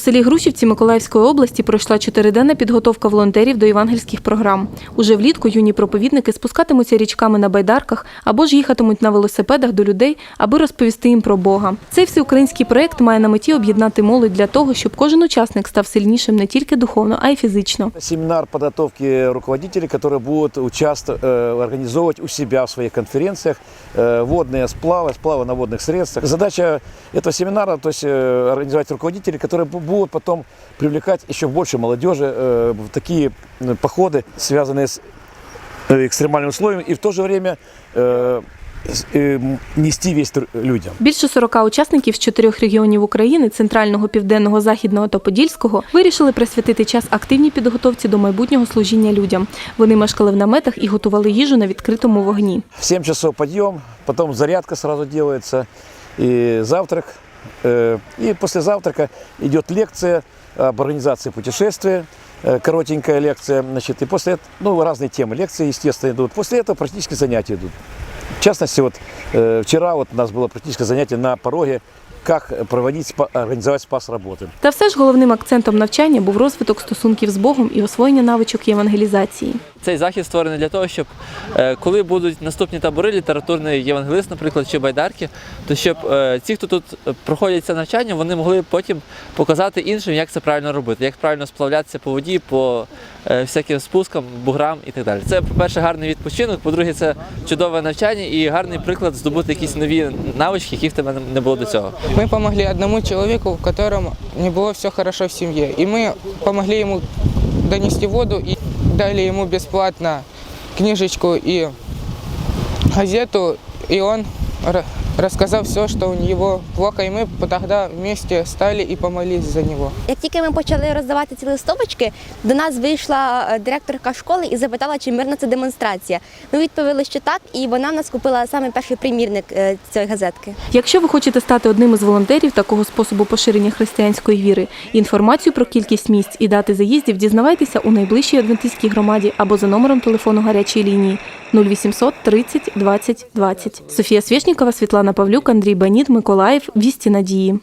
У селі Грушівці Миколаївської області пройшла чотириденна підготовка волонтерів до євангельських програм. Уже влітку юні проповідники спускатимуться річками на байдарках або ж їхатимуть на велосипедах до людей, аби розповісти їм про Бога. Цей всеукраїнський проект має на меті об'єднати молодь для того, щоб кожен учасник став сильнішим не тільки духовно, а й фізично. Семинар подготовки руководителей, которые будут участвовать, э, организовывать у себя в своих конференциях э, водные сплавы, сплавы на водных средствах. Задача этого семинара, то есть э, организовать руководителей, которые бу- будут потом привлекать еще больше молодежи э, в такие э, походы, связанные с э, экстремальными условиями, и в то же время э, с- э, м, нести весть тр- людям. Більше 40 учасників з чотирьох регіонів України центрального, південного, західного та подільського вирішили присвятити час активній підготовці до майбутнього служіння людям. Вони мешкали в наметах і готували їжу на відкритому вогні. В 7 часов подъем, потом зарядка сразу делается, и завтрак. Э, И после завтрака идет лекция об организации путешествия, э, коротенькая лекция, значит, и после этого, ну, разные темы лекции, естественно, идут. После этого практические занятия идут. В частности, вот э, вчера вот у нас было практическое занятие на пороге, как проводить, спа- организовать спас работы. Та все ж головним акцентом навчання був розвиток стосунків з Богом і освоєння навичок євангелізації. Цей захід створений для того, щоб е, коли будуть наступні табори, літературний євангелист, наприклад, чи байдарки, то щоб е, ті, хто тут е, проходять це навчання, вони могли потім показати іншим, як це правильно робити, як правильно сплавлятися по воді, по е, всяким спускам, буграм і так далі. Це, по-перше, гарний відпочинок, по-друге, це чудове навчання і гарний приклад здобути якісь нові навички, яких в тебе не було до цього. Мы помогли одному человеку, в котором не было все хорошо в семье. И мы помогли ему донести воду и дали ему бесплатно книжечку и газету. И он рассказал все, что у него плохо. И мы тогда вместе стали и помолились за него. Як тільки ми почали роздавати ці листовочки, до нас вийшла е, директорка школи і запитала, чи мирна це демонстрація. Ми відповіли, що так, і вона в нас купила саме перший примірник е, цієї газетки. Якщо ви хочете стати одним із волонтерів такого способу поширення християнської віри, інформацію про кількість місць і дати заїздів дізнавайтеся у найближчій адвентистській громаді або за номером телефону гарячої лінії 0800 30 20 20. Софія Свєшнікова, Світлана Павлюк, Андрій Баніт, Миколаїв. Вісті надії.